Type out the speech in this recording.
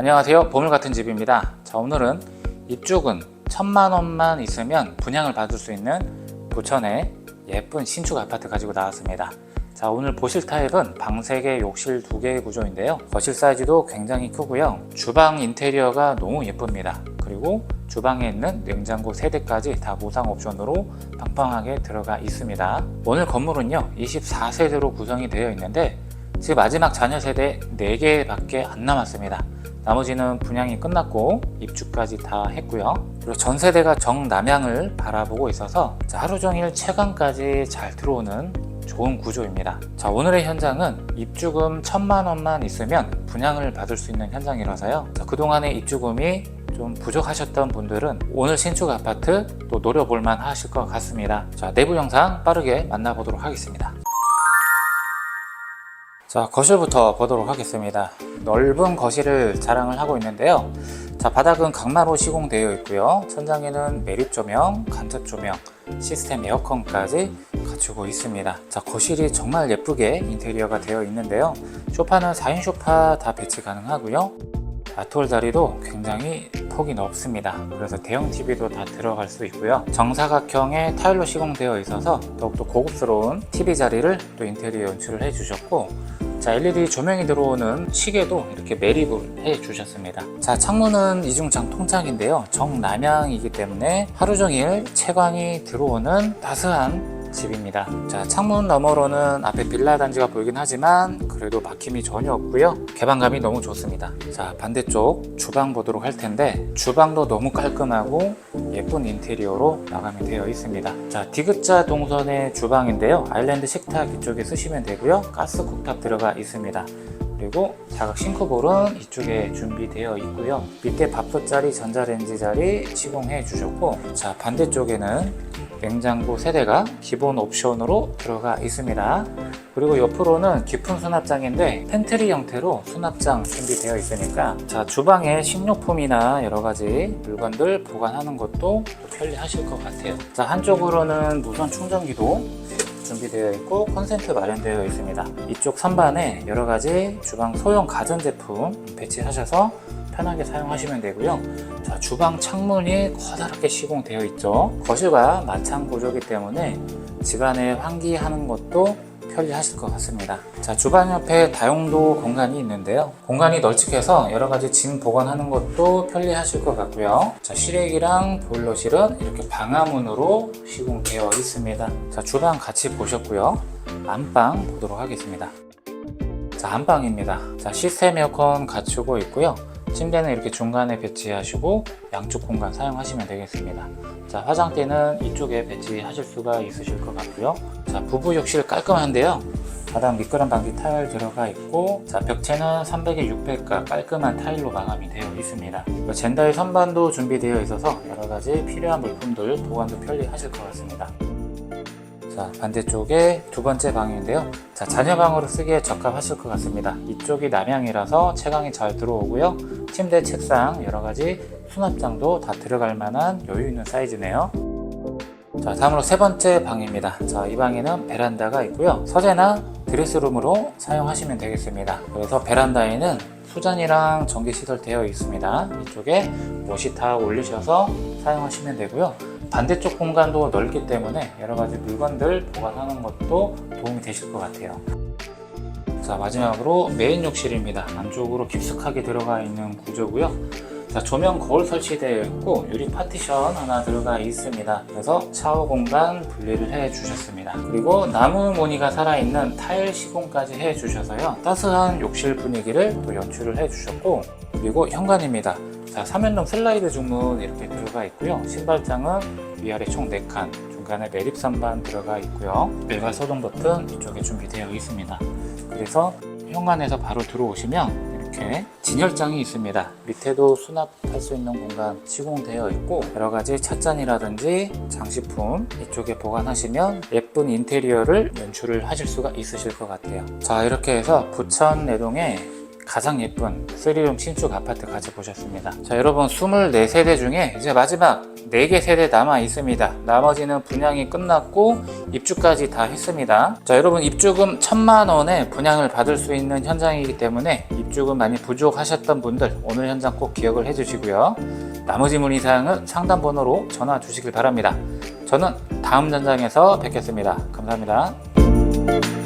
안녕하세요. 보물 같은 집입니다. 자 오늘은 이쪽은 천만 원만 있으면 분양을 받을 수 있는 부천의 예쁜 신축 아파트 가지고 나왔습니다. 자 오늘 보실 타입은 방 3개 욕실 2개의 구조인데요. 거실 사이즈도 굉장히 크고요. 주방 인테리어가 너무 예쁩니다. 그리고 주방에 있는 냉장고 3대까지 다 무상 옵션으로 빵빵하게 들어가 있습니다. 오늘 건물은요 24세대로 구성이 되어 있는데 지금 마지막 자녀 세대 4개 밖에 안 남았습니다 나머지는 분양이 끝났고 입주까지 다 했고요. 그리고 전 세대가 정남향을 바라보고 있어서 자, 하루 종일 채광까지 잘 들어오는 좋은 구조입니다. 자, 오늘의 현장은 입주금 천만 원만 있으면 분양을 받을 수 있는 현장이라서요. 자, 그동안의 입주금이 좀 부족하셨던 분들은 오늘 신축 아파트 또 노려볼만 하실 것 같습니다. 자, 내부 영상 빠르게 만나보도록 하겠습니다. 자, 거실부터 보도록 하겠습니다. 넓은 거실을 자랑을 하고 있는데요. 자, 바닥은 강마로 시공되어 있고요. 천장에는 매립 조명, 간접 조명, 시스템 에어컨까지 갖추고 있습니다. 자, 거실이 정말 예쁘게 인테리어가 되어 있는데요. 소파는 4인 소파 다 배치 가능하고요. 아톨 자리도 굉장히 폭이 넓습니다. 그래서 대형 TV도 다 들어갈 수 있고요. 정사각형의 타일로 시공되어 있어서 더욱더 고급스러운 TV 자리를 또 인테리어 연출을 해주셨고 자, LED 조명이 들어오는 시계도 이렇게 매립을 해 주셨습니다. 자, 창문은 이중장 통창인데요. 정남향이기 때문에 하루 종일 채광이 들어오는 따스한 집입니다. 자, 창문 너머로는 앞에 빌라 단지가 보이긴 하지만 그래도 막힘이 전혀 없고요. 개방감이 너무 좋습니다. 자, 반대쪽 주방 보도록 할 텐데 주방도 너무 깔끔하고 예쁜 인테리어로 마감이 되어 있습니다. 자, 디귿자 동선의 주방인데요. 아일랜드 식탁 이쪽에 쓰시면 되고요. 가스 쿡탑 들어가 있습니다. 그리고 자각 싱크볼은 이쪽에 준비되어 있고요. 밑에 밥솥 자리, 전자레인지 자리 시공해 주셨고, 자 반대쪽에는 냉장고 세대가 기본 옵션으로 들어가 있습니다. 그리고 옆으로는 깊은 수납장인데 팬트리 형태로 수납장 준비되어 있으니까 자 주방에 식료품이나 여러 가지 물건들 보관하는 것도 편리하실 것 같아요. 자 한쪽으로는 무선 충전기도 준비되어 있고 컨센트 마련되어 있습니다. 이쪽 선반에 여러 가지 주방 소형 가전제품 배치하셔서 편하게 사용하시면 되고요. 자, 주방 창문이 커다랗게 시공되어 있죠. 거실과 마찬 구조이기 때문에 집안에 환기하는 것도 편리하실 것 같습니다. 자, 주방 옆에 다용도 공간이 있는데요. 공간이 널찍해서 여러 가지 짐 보관하는 것도 편리하실 것 같고요. 자, 실외기랑 보일러실은 이렇게 방화문으로 시공되어 있습니다. 자, 주방 같이 보셨고요. 안방 보도록 하겠습니다. 자, 안방입니다. 자, 시스템 에어컨 갖추고 있고요. 침대는 이렇게 중간에 배치하시고 양쪽 공간 사용하시면 되겠습니다. 자, 화장대는 이쪽에 배치하실 수가 있으실 것 같고요. 자, 부부 욕실 깔끔한데요. 바닥 미끄럼 방지 타일 들어가 있고 자, 벽체는 300에 600가 깔끔한 타일로 마감이 되어 있습니다. 젠다의 선반도 준비되어 있어서 여러 가지 필요한 물품들 보관도 편리하실 것 같습니다. 자, 반대쪽에 두 번째 방인데요. 자, 자녀방으로 쓰기에 적합하실 것 같습니다. 이쪽이 남향이라서 채광이 잘 들어오고요. 침대, 책상, 여러 가지 수납장도 다 들어갈 만한 여유 있는 사이즈네요. 자, 다음으로 세 번째 방입니다. 자, 이 방에는 베란다가 있고요. 서재나 드레스룸으로 사용하시면 되겠습니다. 그래서 베란다에는 수전이랑 전기 시설 되어 있습니다. 이쪽에 모시타 올리셔서 사용하시면 되고요. 반대쪽 공간도 넓기 때문에 여러 가지 물건들 보관하는 것도 도움이 되실 것 같아요. 자, 마지막으로 메인 욕실입니다. 안쪽으로 깊숙하게 들어가 있는 구조고요. 자, 조명 거울 설치되어 있고 유리 파티션 하나 들어가 있습니다. 그래서 샤워 공간 분리를 해 주셨습니다. 그리고 나무 무늬가 살아있는 타일 시공까지 해 주셔서요. 따스한 욕실 분위기를 또 연출을 해 주셨고 그리고 현관입니다. 자, 3연동 슬라이드 중문 이렇게 들어가 있고요. 신발장은 위아래 총 4칸, 중간에 매립 선반 들어가 있고요. 일괄 소동 버튼 이쪽에 준비되어 있습니다. 그래서 현관에서 바로 들어오시면 이렇게 진열장이 있습니다. 밑에도 수납할 수 있는 공간 시공되어 있고 여러 가지 찻잔이라든지 장식품 이쪽에 보관하시면 예쁜 인테리어를 연출을 하실 수가 있으실 것 같아요. 자 이렇게 해서 부천 내동에 가장 예쁜 3룸 신축 아파트 가져보셨습니다. 자, 여러분 24세대 중에 이제 마지막 4개 세대 남아 있습니다. 나머지는 분양이 끝났고 입주까지 다 했습니다. 자, 여러분 입주금 1000만 원에 분양을 받을 수 있는 현장이기 때문에 입주금 많이 부족하셨던 분들 오늘 현장 꼭 기억을 해주시고요. 나머지 문의 사항은 상담 번호로 전화 주시길 바랍니다. 저는 다음 현장에서 뵙겠습니다. 감사합니다.